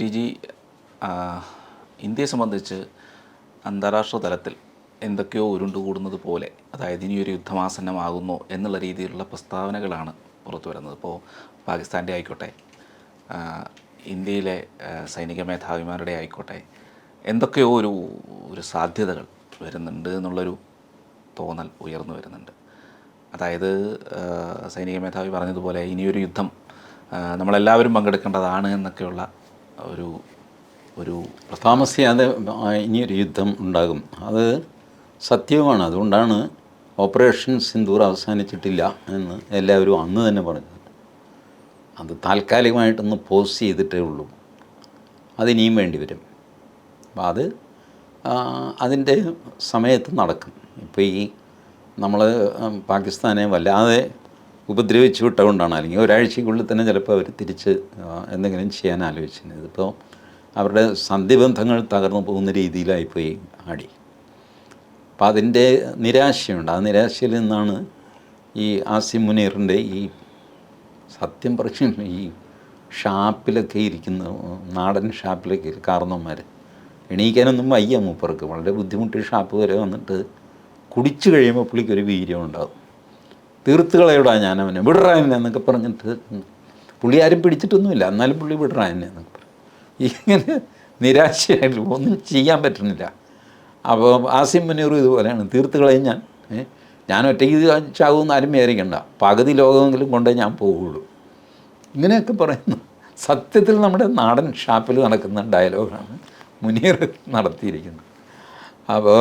T G ഇന്ത്യയെ സംബന്ധിച്ച് അന്താരാഷ്ട്ര തലത്തിൽ എന്തൊക്കെയോ ഉരുണ്ടുകൂടുന്നത് പോലെ അതായത് ഇനിയൊരു യുദ്ധമാസന്നമാകുന്നു എന്നുള്ള രീതിയിലുള്ള പ്രസ്താവനകളാണ് പുറത്തു വരുന്നത്. ഇപ്പോൾ പാകിസ്ഥാന്റെ ആയിക്കോട്ടെ ഇന്ത്യയിലെ സൈനിക മേധാവിമാരുടെ ആയിക്കോട്ടെ എന്തൊക്കെയോ ഒരു ഒരു സാധ്യതകൾ വരുന്നുണ്ട് എന്നുള്ളൊരു തോന്നൽ ഉയർന്നു വരുന്നുണ്ട്. അതായത് സൈനിക മേധാവി പറഞ്ഞതുപോലെ ഇനിയൊരു യുദ്ധം നമ്മളെല്ലാവരും പങ്കെടുക്കേണ്ടതാണ് എന്നൊക്കെയുള്ള ഒരു ഒരു താമസിയാതെ ഇനിയൊരു യുദ്ധം ഉണ്ടാകും. അത് സത്യവുമാണ്. അതുകൊണ്ടാണ് ഓപ്പറേഷൻ സിന്ദൂർ അവസാനിച്ചിട്ടില്ല എന്ന് എല്ലാവരും അന്ന് തന്നെ പറഞ്ഞത്. അത് താൽക്കാലികമായിട്ടൊന്ന് പോസ് ചെയ്തിട്ടേ ഉള്ളൂ. അതിനിയും വേണ്ടി വരും. അപ്പം അത് അതിന്റെ സമയത്ത് നടക്കും. ഇപ്പോൾ ഈ നമ്മൾ പാകിസ്ഥാനെ വല്ലാതെ ഉപദ്രവിച്ചു വിട്ടുകൊണ്ടാണ് അല്ലെങ്കിൽ ഒരാഴ്ചക്കുള്ളിൽ തന്നെ ചിലപ്പോൾ അവർ തിരിച്ച് എന്തെങ്കിലും ചെയ്യാൻ ആലോചിച്ചിരുന്നത്. ഇതിപ്പോൾ അവരുടെ സന്ധിബന്ധങ്ങൾ തകർന്നു പോകുന്ന രീതിയിലായിപ്പോയി ആടി. അപ്പം അതിന്റെ നിരാശയുണ്ട്. ആ നിരാശയിൽ നിന്നാണ് ഈ ആസിം മുനീറിന്റെ ഈ സത്യം പറയും ഈ ഷാപ്പിലൊക്കെ ഇരിക്കുന്ന നാടൻ ഷാപ്പിലൊക്കെ കാരണവന്മാർ എണീക്കാനൊന്നും വയ്യ മൂപ്പർക്ക്. വളരെ ബുദ്ധിമുട്ടി ഷാപ്പ് വരെ വന്നിട്ട് കുടിച്ചു കഴിയുമ്പോൾ പുള്ളിക്കൊരു വീര്യം ഉണ്ടാകും തീർത്ത് ഞാൻ അവനെ വിടറാ എന്നെ എന്നൊക്കെ പറഞ്ഞിട്ട് പുള്ളി ആരും പിടിച്ചിട്ടൊന്നുമില്ല. എന്നാലും പുള്ളി വിടറാ എന്നെ എന്നൊക്കെ പറഞ്ഞു ഇങ്ങനെ നിരാശയായിട്ട് ഒന്നും ചെയ്യാൻ പറ്റുന്നില്ല. അപ്പോൾ ആസിം മുനീർ ഇതുപോലെയാണ്. തീർത്ത് കളയും ഞാൻ ഞാൻ ഒറ്റയ്ക്ക് ചാകുമെന്ന് ആരും വിചാരിക്കണ്ട. പകുതി ലോകമെങ്കിലും കൊണ്ടേ ഞാൻ പോവുള്ളൂ. ഇങ്ങനെയൊക്കെ പറയുന്നു. സത്യത്തിൽ നമ്മുടെ നാടൻ ഷാപ്പിൽ നടക്കുന്ന ഡയലോഗാണ് മുനീർ നടത്തിയിരിക്കുന്നത്. അപ്പോൾ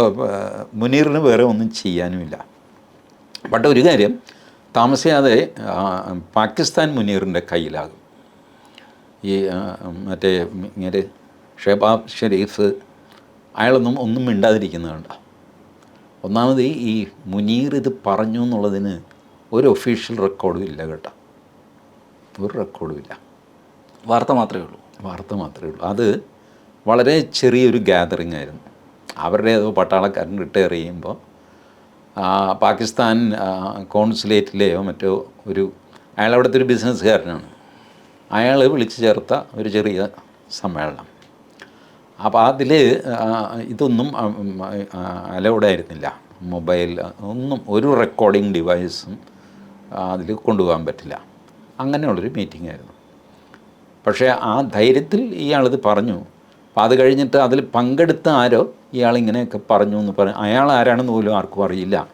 മുനീറിന് വേറെ ഒന്നും ചെയ്യാനുമില്ല. ബട്ട് ഒരു കാര്യം താമസിയാതെ പാകിസ്ഥാൻ മുനീറിന്റെ കയ്യിലാകും. ഈ മറ്റേ ഇങ്ങനെ ഷെബാബ് ഷെരീഫ് അയാളൊന്നും ഒന്നും മിണ്ടാതിരിക്കുന്നുണ്ട് ഒന്നാമത് ഈ മുനീർ ഇത് പറഞ്ഞു എന്നുള്ളതിന് ഒരു ഒഫീഷ്യൽ റെക്കോർഡും ഇല്ല കേട്ടോ. ഒരു റെക്കോർഡും ഇല്ല. വാർത്ത മാത്രമേ ഉള്ളൂ. വാർത്ത മാത്രമേ ഉള്ളൂ. അത് വളരെ ചെറിയൊരു ഗ്യാതറിങ് ആയിരുന്നു. അവരുടെ ഏതോ പട്ടാളക്കാരൻ റിട്ടയർ ചെയ്യുമ്പോൾ പാകിസ്ഥാൻ കോൺസുലേറ്റിലെയോ മറ്റോ ഒരു അയാൾ അവിടുത്തെ ഒരു ബിസിനസ്സുകാരനാണ്. അയാൾ വിളിച്ചു ചേർത്ത ഒരു ചെറിയ സമ്മേളനം. അപ്പോൾ അതിൽ ഇതൊന്നും അലൗഡ് ആയിരുന്നില്ല മൊബൈൽ ഒന്നും ഒരു റെക്കോർഡിംഗ് ഡിവൈസും അതിൽ കൊണ്ടുപോകാൻ പറ്റില്ല. അങ്ങനെയുള്ളൊരു മീറ്റിംഗ് ആയിരുന്നു. പക്ഷേ ആ ധൈര്യത്തിൽ ഇയാളിത് പറഞ്ഞു. അപ്പോൾ അത് കഴിഞ്ഞിട്ട് അതിൽ പങ്കെടുത്ത ആരോ ഇയാൾ ഇങ്ങനെയൊക്കെ പറഞ്ഞു എന്ന് പറഞ്ഞു അയാൾ ആരാണെന്ന് പോലും ആർക്കും അറിയില്ല.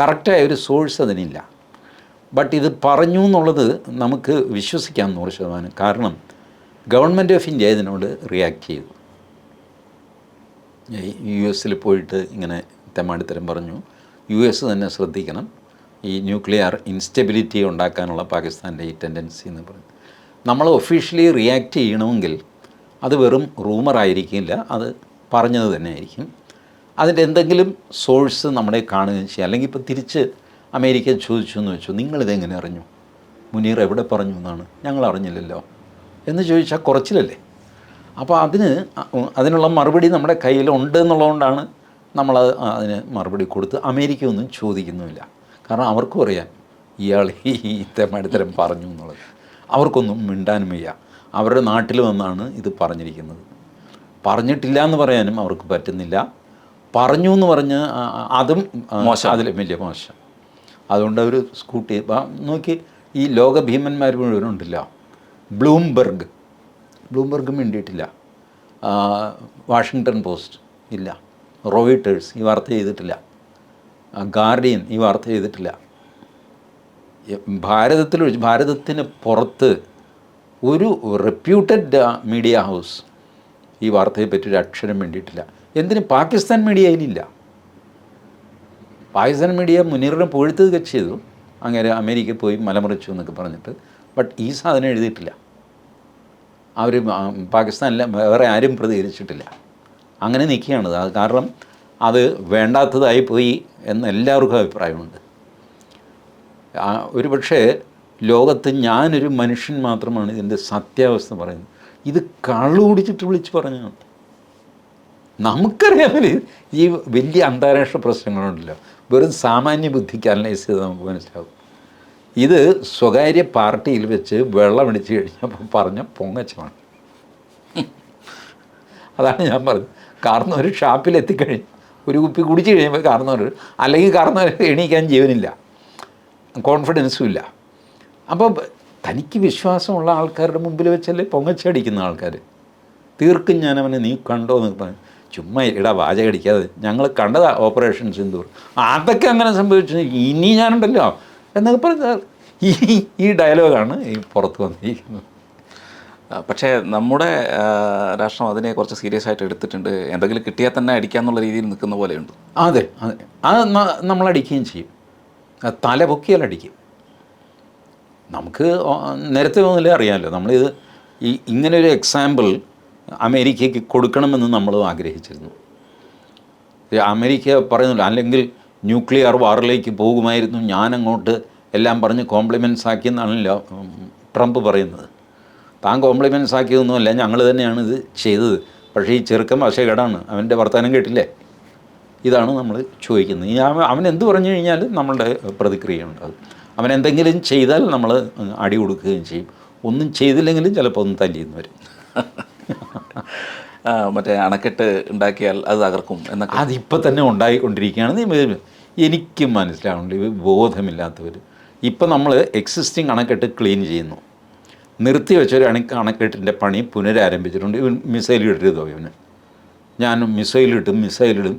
കറക്റ്റായ ഒരു സോഴ്സ് അതിനില്ല. ബട്ട് ഇത് പറഞ്ഞു എന്നുള്ളത് നമുക്ക് വിശ്വസിക്കാം നൂറ് ശതമാനം. കാരണം ഗവൺമെന്റ് ഓഫ് ഇന്ത്യ ഇതിനോട് റിയാക്ട് ചെയ്തു. യു എസിൽ പോയിട്ട് ഇങ്ങനെ തെമ്മാടിത്തരം പറഞ്ഞു. യു എസ് തന്നെ ശ്രദ്ധിക്കണം. ഈ ന്യൂക്ലിയർ ഇൻസ്റ്റെബിലിറ്റി ഉണ്ടാക്കാനുള്ള പാകിസ്ഥാന്റെ ഈ ടെൻഡൻസി എന്ന് പറഞ്ഞു. നമ്മൾ ഒഫീഷ്യലി റിയാക്ട് ചെയ്യണമെങ്കിൽ അത് വെറും റൂമറായിരിക്കില്ല അത് പറഞ്ഞത് തന്നെ ആയിരിക്കും അതിന്റെ എന്തെങ്കിലും സോഴ്സ് നമ്മളെ കാണുകയും ചെയ്യും. അല്ലെങ്കിൽ ഇപ്പോൾ തിരിച്ച് അമേരിക്ക ചോദിച്ചു എന്ന് വെച്ചു നിങ്ങളിതെങ്ങനെ അറിഞ്ഞു? മുനീർ എവിടെ പറഞ്ഞു എന്നാണ്? ഞങ്ങൾ അറിഞ്ഞില്ലല്ലോ എന്ന് ചോദിച്ചാൽ കുറച്ചിലല്ലേ? അപ്പോൾ അതിന് അതിനുള്ള മറുപടി നമ്മുടെ കയ്യിലുണ്ട് എന്നുള്ളതുകൊണ്ടാണ് നമ്മൾ അതിന് മറുപടി കൊടുത്ത് അമേരിക്ക ഒന്നും ചോദിക്കുന്നുമില്ല. കാരണം അവർക്കും അറിയാം ഇയാൾ ഈ തെമ്മടുത്തരം പറഞ്ഞു എന്നുള്ളത്. അവർക്കൊന്നും മിണ്ടാനും വയ്യ. അവരുടെ നാട്ടിൽ വന്നാണ് ഇത് പറഞ്ഞിരിക്കുന്നത്. പറഞ്ഞിട്ടില്ല എന്ന് പറയാനും അവർക്ക് പറ്റുന്നില്ല. പറഞ്ഞു എന്ന് പറഞ്ഞ് അതും മോശം അതിൽ വലിയ മോശം. അതുകൊണ്ട് അവർ സ്കൂട്ടി നോക്കി ഈ ലോക ഭീമന്മാർ ഉണ്ടില്ല ബ്ലൂംബർഗ്. ബ്ലൂംബെർഗും വേണ്ടിയിട്ടില്ല ആ, വാഷിങ്ടൺ പോസ്റ്റ് ഇല്ല. റോയിട്ടേഴ്സ് ഈ വാർത്ത ചെയ്തിട്ടില്ല. ഗാർഡിയൻ ഈ വാർത്ത ചെയ്തിട്ടില്ല. ഭാരതത്തിൽ ഭാരതത്തിന് പുറത്ത് ഒരു റെപ്യൂട്ടഡ് മീഡിയ ഹൗസ് ഈ വാർത്തയെ പറ്റി ഒരു അക്ഷരം വേണ്ടിയിട്ടില്ല. എന്തിന്? പാകിസ്ഥാൻ മീഡിയയിലില്ല പാകിസ്ഥാൻ മീഡിയ മുനീറിനെ പുകഴ്ത്തുക ചെയ്തു. അങ്ങനെ അമേരിക്ക പോയി മലമറിച്ചു എന്നൊക്കെ പറഞ്ഞിട്ട്. ബട്ട് ഈ സാധനം എഴുതിയിട്ടില്ല. അവർ പാകിസ്ഥാനിലെ വേറെ ആരും പ്രതികരിച്ചിട്ടില്ല. അങ്ങനെ നിൽക്കുകയാണ്. അത് കാരണം അത് വേണ്ടാത്തതായി പോയി എന്ന് എല്ലാവർക്കും അഭിപ്രായമുണ്ട്. ഒരു പക്ഷേ ലോകത്ത് ഞാനൊരു മനുഷ്യൻ മാത്രമാണ് ഇതിന്റെ സത്യാവസ്ഥ പറയുന്നത്. ഇത് കള്ളു കുടിച്ചിട്ട് വിളിച്ച് പറഞ്ഞതാണ്. നമുക്കറിയാമല്ലേ ഈ വലിയ അന്താരാഷ്ട്ര പ്രശ്നങ്ങളുണ്ടല്ലോ. വെറും സാമാന്യ ബുദ്ധിക്ക് അനലൈസ് ചെയ്ത് നമുക്ക് മനസ്സിലാവും. ഇത് സ്വകാര്യ പാർട്ടിയിൽ വെച്ച് വെള്ളമടിച്ച് കഴിഞ്ഞപ്പോൾ പറഞ്ഞ പൊങ്ങച്ചമാണ്. അതാണ് ഞാൻ പറഞ്ഞത്. കാരണം ഒരു ഷാപ്പിലെത്തിക്കഴിഞ്ഞു ഒരു കുപ്പി കുടിച്ച് കഴിയുമ്പോൾ കാർന്നവർ അല്ലെങ്കിൽ കാർന്നവർ എണീക്കാൻ ജീവനില്ല. കോൺഫിഡൻസും ഇല്ല. അപ്പോൾ തനിക്ക് വിശ്വാസമുള്ള ആൾക്കാരുടെ മുമ്പിൽ വെച്ചല്ലേ പൊങ്ങച്ചടിക്കുന്ന ആൾക്കാർ. തീർക്കും ഞാൻ അവനെ നീ കണ്ടോ എന്ന് പറഞ്ഞു. ചുമ്മാ ഇടാ വാചകടിക്കാതെ ഞങ്ങൾ കണ്ടതാ ഓപ്പറേഷൻ സിന്ദൂർ. അതൊക്കെ അങ്ങനെ സംഭവിച്ചു. ഇനി ഞാനുണ്ടല്ലോ എന്നൊക്കെ പറഞ്ഞാൽ ഈ ഈ ഡയലോഗാണ് ഈ പുറത്ത് വന്നിരിക്കുന്നത്. പക്ഷേ നമ്മുടെ രാഷ്ട്രം അതിനെ കുറച്ച് സീരിയസ് ആയിട്ട് എടുത്തിട്ടുണ്ട്. എന്തെങ്കിലും കിട്ടിയാൽ തന്നെ അടിക്കാന്നുള്ള രീതിയിൽ നിൽക്കുന്ന പോലെയുണ്ട്. അതെ അതെ. അത് നമ്മൾ നമ്മളടിക്കുകയും ചെയ്യും. തല പൊക്കിയാൽ അടിക്കും നമുക്ക് നേരത്തെ ഒന്നുമില്ല അറിയാമല്ലോ. നമ്മളിത് ഈ ഇങ്ങനൊരു എക്സാമ്പിൾ അമേരിക്കയ്ക്ക് കൊടുക്കണമെന്ന് നമ്മൾ ആഗ്രഹിച്ചിരുന്നു. അമേരിക്ക പറയുന്നില്ല അല്ലെങ്കിൽ ന്യൂക്ലിയർ വാറിലേക്ക് പോകുമായിരുന്നു ഞാനങ്ങോട്ട് എല്ലാം പറഞ്ഞ് കോംപ്ലിമെന്റ്സ് ആക്കിയെന്നാണല്ലോ ട്രംപ് പറയുന്നത്. താൻ കോംപ്ലിമെന്റ്സ് ആക്കിയതൊന്നുമല്ല ഞങ്ങൾ തന്നെയാണ് ഇത് ചെയ്തത്. പക്ഷേ ഈ ചെറുക്കൻ വശകേടാണ് അവന്റെ വർത്തമാനം കേട്ടില്ലേ? ഇതാണ് നമ്മൾ ചോദിക്കുന്നത്. അവൻ എന്ത് പറഞ്ഞു കഴിഞ്ഞാൽ നമ്മളുടെ പ്രതിക്രിയ ഉണ്ടാകും അവൻ എന്തെങ്കിലും ചെയ്താൽ നമ്മൾ അടി കൊടുക്കുകയും ചെയ്യും. ഒന്നും ചെയ്തില്ലെങ്കിലും ചിലപ്പോൾ ഒന്ന് തല്ലിയെന്ന് വരും. മറ്റേ അണക്കെട്ട് ഉണ്ടാക്കിയാൽ അത് തകർക്കും എന്നൊക്കെ. അതിപ്പോൾ തന്നെ ഉണ്ടായിക്കൊണ്ടിരിക്കുകയാണ് എനിക്ക് മനസ്സിലാവുന്നുണ്ട്. ഇവർ ബോധമില്ലാത്തവർ ഇപ്പം നമ്മൾ എക്സിസ്റ്റിംഗ് അണക്കെട്ട് ക്ലീൻ ചെയ്യുന്നു. നിർത്തി വെച്ചൊരു അണ അണക്കെട്ടിന്റെ പണി പുനരാരംഭിച്ചിട്ടുണ്ട്. ഇവൻ മിസൈൽ ഇടരുതോ ഇവന്? ഞാൻ മിസൈലിട്ടും മിസൈലിടും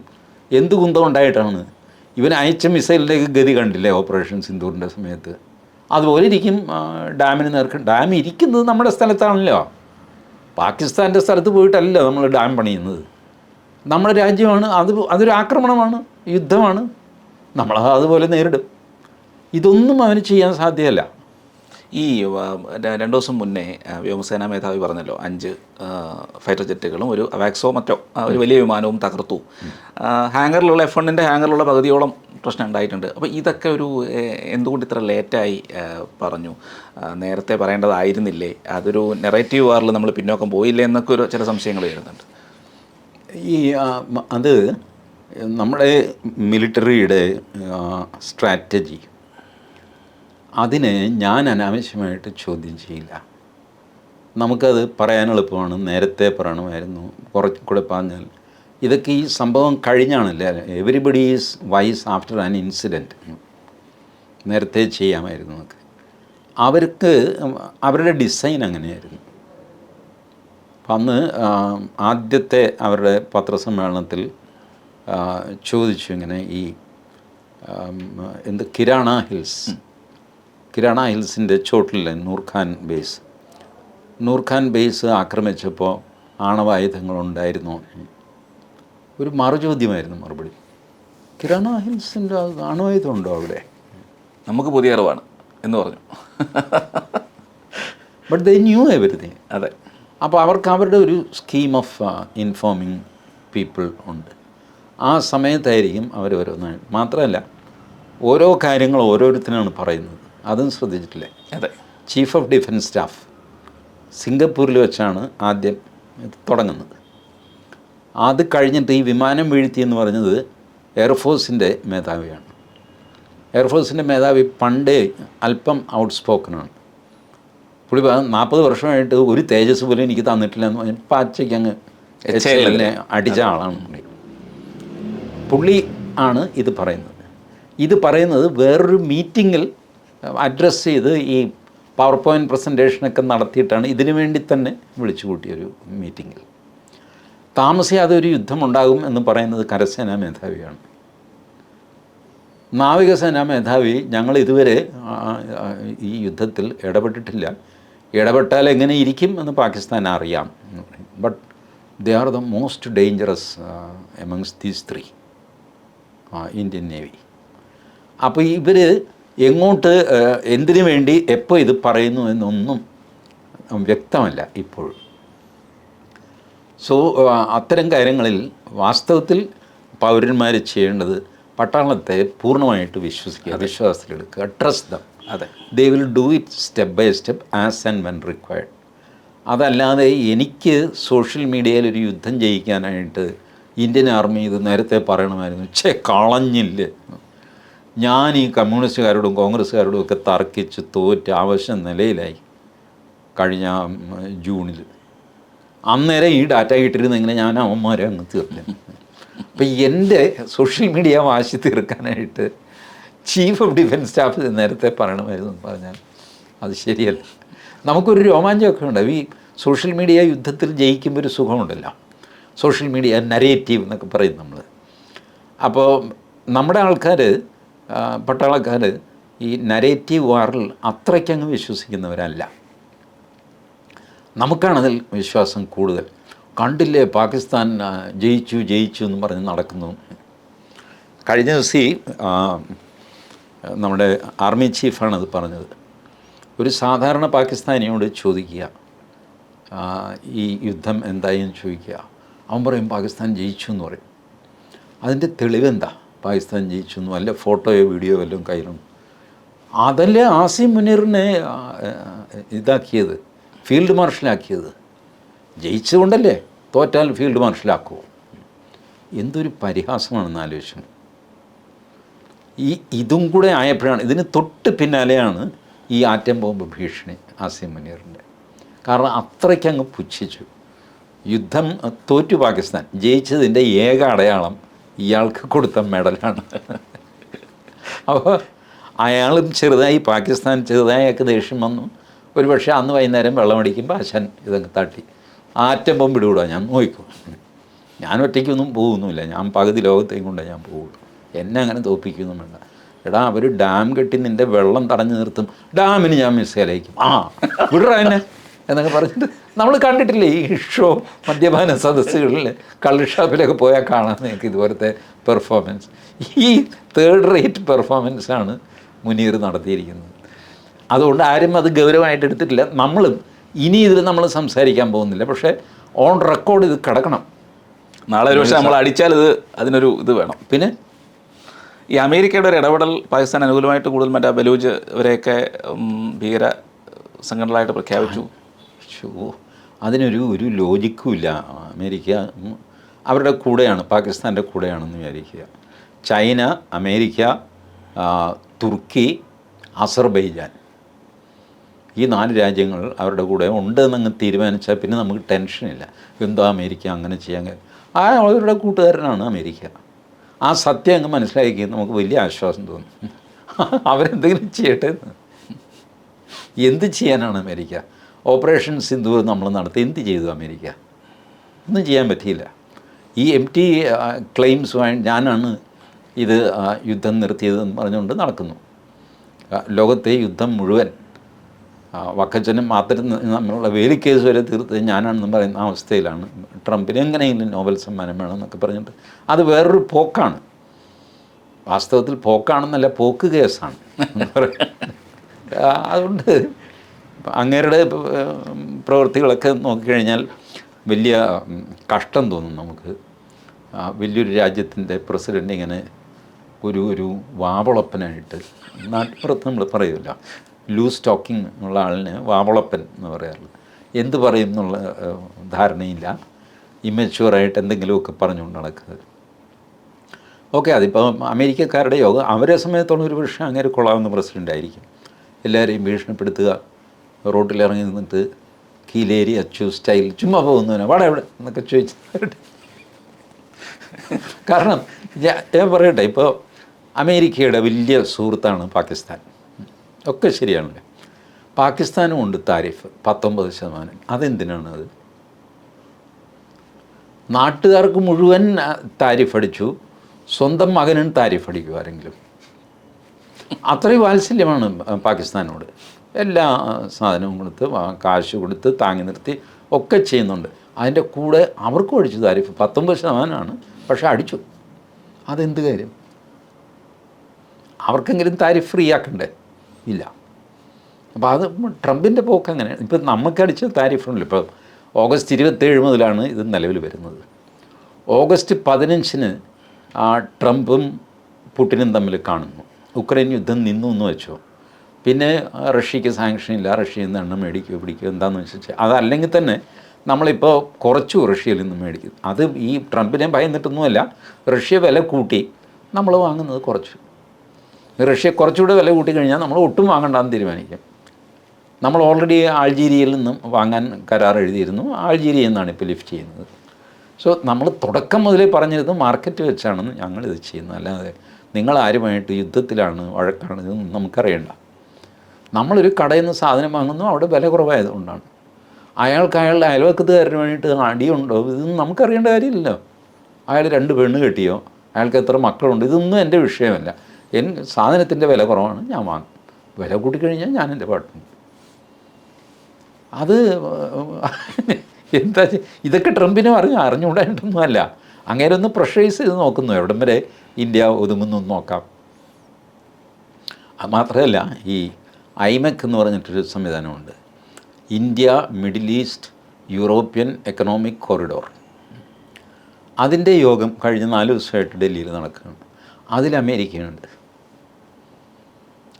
എന്ത് കുന്തം ഉണ്ടായിട്ടാണ്? ഇവൻ അയച്ച മിസൈലിലേക്ക് ഗതി കണ്ടില്ലേ ഓപ്പറേഷൻ സിന്ദൂറിന്റെ സമയത്ത്? അതുപോലെ ഇരിക്കും ഡാമിന് നേർക്ക് ഡാം ഇരിക്കുന്നത് നമ്മുടെ സ്ഥലത്താണല്ലോ. പാകിസ്ഥാന്റെ സ്ഥലത്ത് പോയിട്ടല്ല നമ്മൾ ഡാം പണിയുന്നത്. നമ്മുടെ രാജ്യമാണ് അത് അതൊരു ആക്രമണമാണ് യുദ്ധമാണ്. നമ്മൾ അതുപോലെ നേരിടും. ഇതൊന്നും അവന് ചെയ്യാൻ സാധ്യമല്ല. ഈ രണ്ട് ദിവസം മുന്നേ വ്യോമസേനാ മേധാവി പറഞ്ഞല്ലോ അഞ്ച് ഫൈറ്റർ ജെറ്റുകളും ഒരു അവാക്സോ മറ്റോ ഒരു വലിയ വിമാനവും തകർത്തു. ഹാങ്ങറിലുള്ള എഫ് വണ്ണിന്റെ ഹാങ്ങറിലുള്ള പകുതിയോളം പ്രശ്നം ഉണ്ടായിട്ടുണ്ട്. അപ്പോൾ ഇതൊക്കെ ഒരു എന്തുകൊണ്ട് ഇത്ര ലേറ്റായി പറഞ്ഞു? നേരത്തെ പറയേണ്ടതായിരുന്നില്ലേ? അതൊരു നെറേറ്റീവ് വാറിൽ നമ്മൾ പിന്നോക്കം പോയില്ലേ എന്നൊക്കെ ഒരു ചില സംശയങ്ങൾ വരുന്നുണ്ട്. ഈ അത് നമ്മുടെ മിലിറ്ററിയുടെ സ്ട്രാറ്റജി അതിനെ ഞാൻ അനാവശ്യമായിട്ട് ചോദ്യം ചെയ്യില്ല. നമുക്കത് പറയാൻ എളുപ്പമാണ്. നേരത്തെ പറയണമായിരുന്നു. കുറച്ച് കൂടെ പറഞ്ഞാൽ ഇതൊക്കെ ഈ സംഭവം കഴിഞ്ഞാണല്ലേ? Everybody is wise after an incident നേരത്തെ ചെയ്യാമായിരുന്നു നമുക്ക് അവർക്ക് അവരുടെ ഡിസൈൻ അങ്ങനെയായിരുന്നു. അപ്പം അന്ന് ആദ്യത്തെ അവരുടെ പത്രസമ്മേളനത്തിൽ ചോദിച്ചു ഇങ്ങനെ ഈ എന്ത് കിരാണ ഹിൽസ്. കിരാണ ഹിൽസിന്റെ ചോട്ടിലെ നൂർഖാൻ ബേസ്. നൂർഖാൻ ബേസ് ആക്രമിച്ചപ്പോൾ ആണവായുധങ്ങളുണ്ടായിരുന്നു. ഒരു മറുചോദ്യമായിരുന്നു മറുപടി. കിരാണ ഹിൽസിന്റെ ആണവായുധം ഉണ്ടോ അവിടെ? നമുക്ക് പുതിയ അറിവാണ് എന്ന് പറഞ്ഞു. ബട്ട് ദേ ന്യൂ എവരിതിങ് അതെ. അപ്പോൾ അവർക്ക് അവരുടെ ഒരു സ്കീം ഓഫ് ഇൻഫോമിങ് പീപ്പിൾ ഉണ്ട്. ആ സമയത്തായിരിക്കും അവർ ഓരോന്ന് മാത്രമല്ല ഓരോ കാര്യങ്ങൾ ഓരോരുത്തരാണ് പറയുന്നത്. അതും ശ്രദ്ധിച്ചിട്ടില്ലേ? അതെ. ചീഫ് ഓഫ് ഡിഫൻസ് സ്റ്റാഫ് സിംഗപ്പൂരിൽ വെച്ചാണ് ആദ്യം തുടങ്ങുന്നത്. അത് കഴിഞ്ഞിട്ട് ഈ വിമാനം വീഴ്ത്തി എന്ന് പറഞ്ഞത് എയർഫോഴ്സിന്റെ മേധാവിയാണ്. എയർഫോഴ്സിന്റെ മേധാവി പണ്ടേ അല്പം ഔട്ട് സ്പോക്കനാണ് പുള്ളി നാൽപ്പത് വർഷമായിട്ട് ഒരു തേജസ് പോലും എനിക്ക് തന്നിട്ടില്ല എന്ന് പറഞ്ഞിട്ട് പാച്ചയ്ക്ക് അങ്ങ് എച്ച് എല്ലിനെ അടിച്ച ആളാണ് പുള്ളി. പുള്ളി ആണ് ഇത് പറയുന്നത്. ഇത് പറയുന്നത് വേറൊരു മീറ്റിങ്ങിൽ അഡ്രസ്സ് ചെയ്ത് ഈ പവർ പോയിന്റ് പ്രസന്റേഷനൊക്കെ നടത്തിയിട്ടാണ് ഇതിനു വേണ്ടി തന്നെ വിളിച്ചു കൂട്ടിയൊരു മീറ്റിങ്ങിൽ. താമസിയാതെ ഒരു യുദ്ധമുണ്ടാകും എന്ന് പറയുന്നത് കരസേനാ മേധാവിയാണ്. നാവികസേനാ മേധാവി ഞങ്ങൾ ഇതുവരെ ഈ യുദ്ധത്തിൽ ഇടപെട്ടിട്ടില്ല. ഇടപെട്ടാൽ എങ്ങനെ ഇരിക്കും എന്ന് പാകിസ്ഥാൻ അറിയാം but they are the most dangerous amongst these three Indian navy അപ്പോൾ ഇവർ എങ്ങോട്ട് എന്തിനു വേണ്ടി എപ്പോൾ ഇത് പറയുന്നു എന്നൊന്നും വ്യക്തമല്ല ഇപ്പോൾ. സോ അത്തരം കാര്യങ്ങളിൽ വാസ്തവത്തിൽ പൗരന്മാർ ചെയ്യേണ്ടത് പട്ടാളത്തെ പൂർണമായിട്ട് വിശ്വസിക്കുക വിശ്വാസത്തിലെടുക്കുക. ട്രസ്റ്റ് ദം അതെ. They will do it step by step as and when required അതല്ലാതെ എനിക്ക് സോഷ്യൽ മീഡിയയിൽ ഒരു യുദ്ധം ജയിക്കാനായിട്ട് ഇന്ത്യൻ ആർമി ഇത് നേരത്തെ പറയണമായിരുന്നു. ഛേ കളഞ്ഞില്ല. ഞാൻ ഈ കമ്മ്യൂണിസ്റ്റുകാരോടും കോൺഗ്രസ്സുകാരോടും ഒക്കെ തർക്കിച്ച് തോറ്റ് ആവശ്യം നിലയിലായി കഴിഞ്ഞ ജൂണിൽ അന്നേരം ഈ ഡാറ്റ കിട്ടിയിരുന്നെങ്കിൽ ഞാൻ അവന്മാരെ അങ്ങ് തീർക്കും അപ്പം എന്റെ സോഷ്യൽ മീഡിയ വാശി തീർക്കാനായിട്ട് ചീഫ് ഓഫ് ഡിഫൻസ് സ്റ്റാഫ് നേരത്തെ പറയണമായിരുന്നു പറഞ്ഞാൽ അത് ശരിയല്ല. നമുക്കൊരു രോമാഞ്ചമൊക്കെ ഉണ്ട്. ഈ സോഷ്യൽ മീഡിയ യുദ്ധത്തിൽ ജയിക്കുമ്പോൾ ഒരു സുഖമുണ്ടല്ലോ. സോഷ്യൽ മീഡിയ നരേറ്റീവ് എന്നൊക്കെ പറയും നമ്മൾ അപ്പോൾ നമ്മുടെ ആൾക്കാർ പട്ടാളക്കാർ ഈ നരേറ്റീവ് വാറിൽ അത്രയ്ക്കങ്ങ് വിശ്വസിക്കുന്നവരല്ല. നമുക്കാണതിൽ വിശ്വാസം കൂടുതൽ. കണ്ടില്ലേ പാകിസ്ഥാൻ ജയിച്ചു ജയിച്ചു എന്ന് പറഞ്ഞ് നടക്കുന്നു. കഴിഞ്ഞ ദിവസം ഈ, നമ്മുടെ ആർമി ചീഫാണ് അത് പറഞ്ഞത്. ഒരു സാധാരണ പാകിസ്ഥാനിയോട് ചോദിക്കുക ഈ യുദ്ധം എന്തായെന്ന് ചോദിക്കുക. അവൻ പറയും പാകിസ്ഥാൻ ജയിച്ചു എന്ന് പറയും. അതിന്റെ തെളിവെന്താ? പാകിസ്ഥാൻ ജയിച്ചു എന്നും അല്ല ഫോട്ടോയോ വീഡിയോ വല്ലതും കയ്യിലുണ്ട് അതല്ലേ ആസിം മുനീറിനെ ഇതാക്കിയത് ഫീൽഡ് മാർഷലാക്കിയത്. ജയിച്ചുകൊണ്ടല്ലേ തോറ്റാൽ ഫീൽഡ് മാർഷലാക്കുമോ എന്തൊരു പരിഹാസമാണെന്ന് ആലോചിച്ചു. ഈ ഇതും കൂടെ ആയപ്പോഴാണ് ഇതിന് തൊട്ട് പിന്നാലെയാണ് ഈ ആറ്റം ബോംബ് ഭീഷണി ആസിം മുനീറിന്റെ. കാരണം അത്രയ്ക്കങ്ങ് പുച്ഛിച്ചു. യുദ്ധം തോറ്റു പാകിസ്ഥാൻ. ജയിച്ചതിന്റെ ഏക അടയാളം ഇയാൾക്ക് കൊടുത്ത മെഡലാണ്. അപ്പോൾ അയാളും ചെറുതായി പാകിസ്ഥാൻ ചെറുതായൊക്കെ ദേഷ്യം വന്നു. ഒരു പക്ഷേ അന്ന് വൈകുന്നേരം വെള്ളമടിക്കുമ്പോൾ ആശാൻ ഇതങ്ങ് തട്ടി. ആറ്റം ബോംബ് ഇടുകൂടാ ഞാൻ നോക്കും ഞാൻ ഒറ്റയ്ക്കൊന്നും പോകുന്നുമില്ല. ഞാൻ പകുതി ലോകത്തേയും കൊണ്ടേ ഞാൻ പോകുള്ളൂ. എന്നെ അങ്ങനെ തോപ്പിക്കൊന്നും വേണ്ട. എടാ അവർ ഡാം കെട്ടി നിന്റെ വെള്ളം തടഞ്ഞു നിർത്തും. ഡാമിന് ഞാൻ മിസ്സേലയിക്കും ആ വിടറ എന്നെ. എന്നൊക്കെ പറഞ്ഞിട്ട് നമ്മൾ കണ്ടിട്ടില്ലേ ഈ ഷോ മദ്യപാന സദസ്സുകളിൽ കള്ളുഷാപ്പിലൊക്കെ പോയാൽ കാണാൻ നിങ്ങൾക്ക് ഇതുപോലത്തെ പെർഫോമൻസ് ഈ തേർഡ് റേറ്റ് പെർഫോമൻസാണ് ആണ് മുനീർ നടത്തിയിരിക്കുന്നത്. അതുകൊണ്ട് ആരും അത് ഗൗരവമായിട്ട് എടുത്തിട്ടില്ല. നമ്മളും ഇനി ഇതിൽ നമ്മൾ സംസാരിക്കാൻ പോകുന്നില്ല. പക്ഷേ ഓൺ റെക്കോർഡ് ഇത് കിടക്കണം. നാളെ ഒരു പക്ഷേ നമ്മൾ അടിച്ചാൽ ഇത് അതിനൊരു ഇത് വേണം. പിന്നെ? ഈ അമേരിക്കയുടെ ഒരു ഇടപെടൽ പാകിസ്ഥാൻ അനുകൂലമായിട്ട് കൂടുതൽ മറ്റേ ബലൂജ് ഇവരെയൊക്കെ ഉം, ഭീകര സംഘടനകളായിട്ട് പ്രഖ്യാപിച്ചു. ഷോ അതിനൊരു ഒരു ലോജിക്കും ഇല്ല. അമേരിക്ക അവരുടെ കൂടെയാണ് പാകിസ്ഥാന്റെ കൂടെയാണെന്ന് വിചാരിക്കുക. China America Turkey Azerbaijan. ഈ നാല് രാജ്യങ്ങൾ അവരുടെ കൂടെ ഉണ്ട് എന്നങ്ങ് തീരുമാനിച്ചാൽ പിന്നെ നമുക്ക് ടെൻഷനില്ല എന്തോ അമേരിക്ക അങ്ങനെ ചെയ്യാൻ ആ അവരുടെ കൂട്ടുകാരനാണ് അമേരിക്ക. ആ സത്യം അങ്ങ് മനസ്സിലാക്കി നമുക്ക് വലിയ ആശ്വാസം തോന്നും. അവരെന്തെങ്കിലും ചെയ്യട്ടെ എന്ത് ചെയ്യാനാണ് അമേരിക്ക? ഓപ്പറേഷൻ സിന്ധു നമ്മൾ നടത്തി. എന്ത് ചെയ്തു അമേരിക്ക? ഒന്നും ചെയ്യാൻ പറ്റിയില്ല. ഈ എം ടി ക്ലെയിംസുമായി ഞാനാണ് ഇത് യുദ്ധം നിർത്തിയതെന്ന് പറഞ്ഞുകൊണ്ട് നടക്കുന്നു. ലോകത്തെ യുദ്ധം മുഴുവൻ വക്കച്ചനും മാത്രം നമ്മളുള്ള വേലി കേസ് വരെ തീർത്ത് ഞാനാണെന്ന് പറയുന്ന അവസ്ഥയിലാണ്. ട്രംപിന് എങ്ങനെയെങ്കിലും നോബൽ സമ്മാനം വേണമെന്നൊക്കെ പറഞ്ഞിട്ട്. അത് വേറൊരു പോക്കാണ്. വാസ്തവത്തിൽ പോക്കാണെന്നല്ല പോക്ക് കേസാണ്. അതുകൊണ്ട് അങ്ങേരുടെ പ്രവൃത്തികളൊക്കെ നോക്കിക്കഴിഞ്ഞാൽ വലിയ കഷ്ടം തോന്നും നമുക്ക്. വലിയൊരു രാജ്യത്തിന്റെ പ്രസിഡന്റ് ഇങ്ങനെ ഒരു ഒരു വാവളപ്പനായിട്ട് നാട്ടിപ്പുറത്ത് നമ്മൾ പറയില്ല ലൂസ് ടോക്കിംഗ് ഉള്ള ആളിന് വാവളപ്പൻ എന്ന് പറയാറുള്ളത്. എന്ത് പറയും എന്നുള്ള ധാരണയില്ല. ഇമ്മച്ചുവറായിട്ട് എന്തെങ്കിലുമൊക്കെ പറഞ്ഞുകൊണ്ട് നടക്കുന്നത് ഓക്കെ അതിപ്പോൾ അമേരിക്കക്കാരുടെ യോഗം അവരെ സമയത്തോളം ഒരു പക്ഷേ അങ്ങനെ കൊള്ളാവുന്ന പ്രസിഡന്റ് ആയിരിക്കും എല്ലാവരെയും ഭീഷണിപ്പെടുത്തുക റോട്ടിലിറങ്ങി നിന്നിട്ട് കീലേരി അച്ചു സ്റ്റൈൽ ചുമ്മാ പോകുന്നവനെ വാടാ എവിടെ? എന്നൊക്കെ ചോദിച്ചു. കാരണം ഞാൻ പറയട്ടെ ഇപ്പോൾ അമേരിക്കയുടെ വലിയ സുഹൃത്താണ് പാകിസ്ഥാൻ. ഒക്കെ ശരിയാണല്ലേ? പാകിസ്ഥാനും ഉണ്ട് താരിഫ് പത്തൊമ്പത് ശതമാനം. അതെന്തിനാണ് അത്? നാട്ടുകാർക്ക് മുഴുവൻ താരിഫ് അടിച്ചു. സ്വന്തം മകനും താരിഫ് അടിക്കും ആരെങ്കിലും അത്രയും വാത്സല്യമാണ് പാകിസ്ഥാനോട്. എല്ലാ സാധനവും കൊടുത്ത് കാശ് കൊടുത്ത് താങ്ങി നിർത്തി ഒക്കെ ചെയ്യുന്നുണ്ട്. അതിന്റെ കൂടെ അവർക്കും അടിച്ചു താരിഫ്. പത്തൊമ്പത് ശതമാനമാണ്. പക്ഷേ അടിച്ചു. അതെന്ത് കാര്യം? അവർക്കെങ്കിലും താരിഫ് ഫ്രീ ആക്കണ്ടേ? ഇല്ല. അപ്പോൾ അത് ട്രംപിന്റെ പോക്ക് അങ്ങനെയാണ്. ഇപ്പം നമുക്കടിച്ച താരിഫുണ്ടല്ലോ ഇപ്പോൾ ഓഗസ്റ്റ് ഇരുപത്തേഴ് മുതലാണ് ഇത് നിലവിൽ വരുന്നത്. ഓഗസ്റ്റ് പതിനഞ്ചിന് ട്രംപും പുട്ടിനും തമ്മിൽ കാണുന്നു. ഉക്രൈൻ യുദ്ധം നിന്നു എന്ന് വെച്ചോ? പിന്നെ റഷ്യക്ക് സാങ്ഷൻ ഇല്ല റഷ്യയിൽ നിന്ന് എണ്ണ മേടിക്കുക പിടിക്കുക എന്താണെന്ന് വെച്ചാൽ അതല്ലെങ്കിൽ തന്നെ നമ്മളിപ്പോൾ കുറച്ചു റഷ്യയിൽ നിന്ന് മേടിക്കും. അത് ഈ ട്രംപിനെ ഭയന്നിട്ടൊന്നുമല്ല റഷ്യ വില കൂട്ടി നമ്മൾ വാങ്ങുന്നത് കുറച്ചു. റഷ്യ കുറച്ചുകൂടെ വില കൂട്ടി കഴിഞ്ഞാൽ നമ്മൾ ഒട്ടും വാങ്ങണ്ടെന്ന് തീരുമാനിക്കും. നമ്മൾ ഓൾറെഡി ആൾജീരിയയിൽ നിന്നും വാങ്ങാൻ കരാർ എഴുതിയിരുന്നു. ആൾജീരിയയിൽ നിന്നാണ് ഇപ്പോൾ ലിഫ്റ്റ് ചെയ്യുന്നത്. സോ നമ്മൾ തുടക്കം മുതലേ പറഞ്ഞിരുന്നു മാർക്കറ്റ് വെച്ചാണ് ഞങ്ങളിത് ചെയ്യുന്നത്. അല്ലാതെ നിങ്ങളാരുമായിട്ട് യുദ്ധത്തിലാണ് വഴക്കാണ് ഇതൊന്നും നമുക്കറിയണ്ട. നമ്മളൊരു കടയിൽ നിന്ന് സാധനം വാങ്ങുന്നു അവിടെ വില കുറവായതുകൊണ്ടാണ് അയാൾക്ക് അയാളുടെ അയൽവക്കത്തുകാരന് വേണ്ടിയിട്ട് അടിയുണ്ടോ? ഇതൊന്നും നമുക്കറിയേണ്ട കാര്യമില്ലല്ലോ. അയാൾ രണ്ട് പെണ്ണ് കെട്ടിയോ? അയാൾക്ക് എത്ര മക്കളുണ്ട്? ഇതൊന്നും എന്റെ വിഷയമല്ല. എൻ സാധനത്തിന്റെ വില കുറവാണ് ഞാൻ വാങ്ങും. വില കൂട്ടിക്കഴിഞ്ഞാൽ ഞാൻ എന്റെ പാട്ടുണ്ട് അത് എന്താ ഇതൊക്കെ ട്രംപിനും അറിഞ്ഞു അറിഞ്ഞുകൂടായിട്ടൊന്നുമല്ല. അങ്ങനെ ഒന്ന് പ്രഷറൈസ് ചെയ്ത് നോക്കുന്നു. എവിടം വരെ ഇന്ത്യ ഒതുങ്ങുന്നു നോക്കാം. മാത്രമല്ല ഈ ഐമെക് എന്ന് പറഞ്ഞിട്ടൊരു സംവിധാനമുണ്ട്. India Middle East European economic corridor. അതിന്റെ യോഗം കഴിഞ്ഞ നാല് ദിവസമായിട്ട് ഡൽഹിയിൽ നടക്കുകയാണ് അതിൽ അമേരിക്കയുണ്ട്.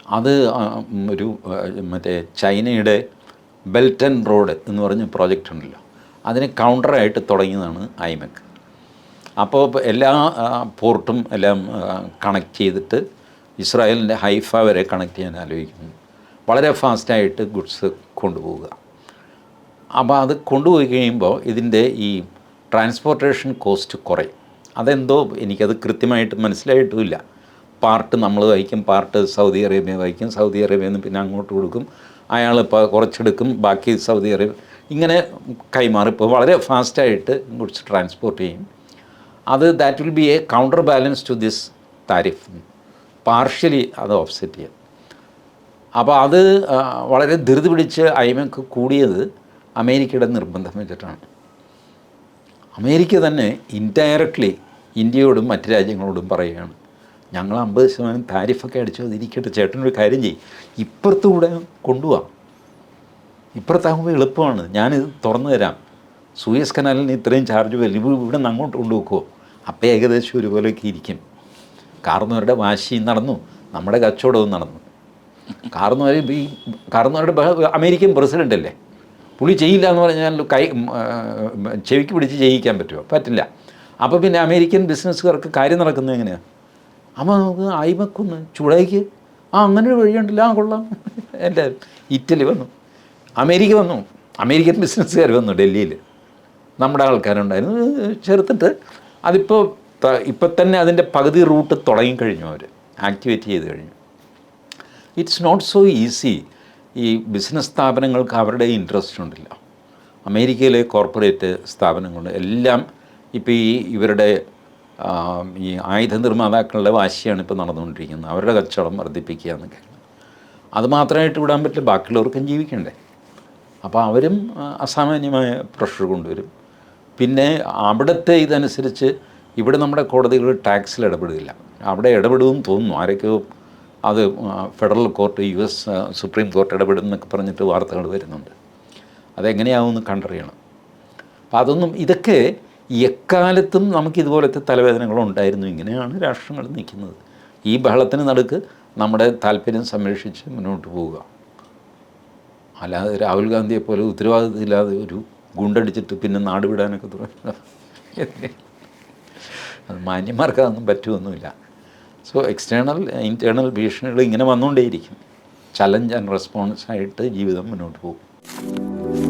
അത് ഒരു മറ്റേ ചൈനയുടെ ബെൽറ്റ് ആൻഡ് റോഡ് എന്ന് പറഞ്ഞ പ്രോജക്റ്റ് ഉണ്ടല്ലോ. അതിന് കൗണ്ടറായിട്ട് തുടങ്ങിയതാണ് ഐമെക്. അപ്പോൾ എല്ലാ പോർട്ടും എല്ലാം കണക്ട് ചെയ്തിട്ട് ഇസ്രായേലിന്റെ ഹൈഫ വരെ കണക്ട് ചെയ്യാൻ ആലോചിക്കുന്നു വളരെ ഫാസ്റ്റായിട്ട് ഗുഡ്സ് കൊണ്ടുപോവുക. അപ്പോൾ അത് കൊണ്ടുപോയി കഴിയുമ്പോൾ ഇതിന്റെ ഈ ട്രാൻസ്പോർട്ടേഷൻ കോസ്റ്റ് കുറയും. അതെന്തോ എനിക്കത് കൃത്യമായിട്ട് മനസ്സിലായിട്ടുമില്ല. പാർട്ട് നമ്മൾ വഹിക്കും പാർട്ട് സൗദി അറേബ്യ വഹിക്കും സൗദി അറേബ്യയിൽ നിന്ന് പിന്നെ അങ്ങോട്ട് കൊടുക്കും. അയാൾ ഇപ്പോൾ കുറച്ചെടുക്കും ബാക്കി സൗദി അറേബ്യ ഇങ്ങനെ കൈമാറി. ഇപ്പോൾ വളരെ ഫാസ്റ്റായിട്ട് ഗുഡ്സ് ട്രാൻസ്പോർട്ട് ചെയ്യും. അത് that will be a counter balance to this tariff. Partially അത് ഓഫ്സെറ്റ് ചെയ്യും. അപ്പോൾ അത് വളരെ ധൃതി പിടിച്ച് ഐ അയമക്ക് കൂടിയത് അമേരിക്കയുടെ നിർബന്ധം വെച്ചിട്ടാണ്. അമേരിക്ക തന്നെ ഇൻഡയറക്ട്ലി ഇന്ത്യയോടും മറ്റ് രാജ്യങ്ങളോടും പറയുകയാണ്. ഞങ്ങൾ അമ്പത് ശതമാനം താരിഫൊക്കെ അടിച്ചു അതിരിക്കട്ടെ ചേട്ടനൊരു കാര്യം ചെയ്യും. ഇപ്പുറത്തൂടെ കൊണ്ടുപോവാം ഇപ്പുറത്താകുമ്പോൾ എളുപ്പമാണ്. ഞാനിത് തുറന്നു തരാം. സൂയസ് കനാലിന് ഇത്രയും ചാർജ് വരും ഇവിടെ നിന്ന് അങ്ങോട്ട് കൊണ്ടുപോക്കുമോ അപ്പോൾ ഏകദേശം ഒരുപോലെയൊക്കെ ഇരിക്കും. കാർന്നവരുടെ വാശി നടന്നു. നമ്മുടെ കച്ചവടവും നടന്നു. കാർന്നവർ ഈ കാർന്നവരുടെ അമേരിക്കൻ പ്രസിഡന്റ് അല്ലേ? പുള്ളി ചെയ്യില്ല എന്ന് പറഞ്ഞാൽ കൈ ചെവിക്ക് പിടിച്ച് ചെയ്യിക്കാൻ പറ്റുമോ? പറ്റില്ല. അപ്പോൾ പിന്നെ അമേരിക്കൻ ബിസിനസ്സുകാർക്ക് കാര്യം നടക്കുന്നത് എങ്ങനെയാണ് അപ്പോൾ നമുക്ക് അയിമക്കൊന്ന് ചൂടായിക്ക് ആ അങ്ങനെ ഒരു വഴിയുണ്ടല്ലോ. ആ കൊള്ളാം. എന്റെ ഇറ്റലി വന്നു. അമേരിക്ക വന്നു. അമേരിക്കൻ ബിസിനസ്സുകാർ വന്നു ഡൽഹിയിൽ നമ്മുടെ ആൾക്കാരുണ്ടായിരുന്നു. ചേർത്തിട്ട് അതിപ്പോൾ ഇപ്പം തന്നെ അതിന്റെ പകുതി റൂട്ട് തുടങ്ങിക്കഴിഞ്ഞു അവർ ആക്ടിവേറ്റ് ചെയ്ത് കഴിഞ്ഞു. ഇറ്റ്സ് നോട്ട് സോ ഈസി ഈ ബിസിനസ് സ്ഥാപനങ്ങൾക്ക് അവരുടെ ഇൻട്രസ്റ്റ് ഉണ്ടല്ലോ. അമേരിക്കയിലെ കോർപ്പറേറ്റ് സ്ഥാപനങ്ങളുണ്ട്. എല്ലാം ഇപ്പോൾ ഈ ഇവരുടെ ഈ ആയുധ നിർമ്മാതാക്കളുടെ വാശിയാണ് ഇപ്പോൾ നടന്നുകൊണ്ടിരിക്കുന്നത്. അവരുടെ കച്ചവടം വർദ്ധിപ്പിക്കുക എന്നൊക്കെ. അത് മാത്രമായിട്ട് വിടാൻ പറ്റില്ല. ബാക്കിയുള്ളവർക്കും ജീവിക്കണ്ടേ. അപ്പോൾ അവരും അസാമാന്യമായ പ്രഷർ കൊണ്ടുവരും. പിന്നെ അവിടുത്തെ ഇതനുസരിച്ച് ഇവിടെ നമ്മുടെ കോടതികൾ ടാക്സിൽ ഇടപെടില്ല അവിടെ ഇടപെടുമെന്ന് തോന്നുന്നു. ആരൊക്കെയോ അത് federal court U S supreme court ഇടപെടും എന്നൊക്കെ പറഞ്ഞിട്ട് വാർത്തകൾ വരുന്നുണ്ട്. അതെങ്ങനെയാവുമെന്ന് കണ്ടറിയണം. അപ്പം അതൊന്നും ഇതൊക്കെ എക്കാലത്തും നമുക്ക് ഇതുപോലത്തെ തലവേദനകളുണ്ടായിരുന്നു ഇങ്ങനെയാണ് രാഷ്ട്രങ്ങൾ നിൽക്കുന്നത്. ഈ ബഹളത്തിന് നടുക്ക് നമ്മുടെ താല്പര്യം സംരക്ഷിച്ച് മുന്നോട്ട് പോവുക. അല്ലാതെ രാഹുൽ ഗാന്ധിയെ പോലെ ഉത്തരവാദിത്തമില്ലാതെ ഒരു ഗുണ്ടടിച്ചിട്ട് പിന്നെ നാട് വിടാനൊക്കെ തുടങ്ങി അത് മാന്യന്മാർക്ക് അതൊന്നും പറ്റുമൊന്നുമില്ല സോ എക്സ്റ്റേണൽ ഇന്റേർണൽ ഭീഷണികൾ ഇങ്ങനെ വന്നുകൊണ്ടേയിരിക്കും. ചലഞ്ച് ആൻഡ് റെസ്പോൺസായിട്ട് ജീവിതം മുന്നോട്ട് പോകും.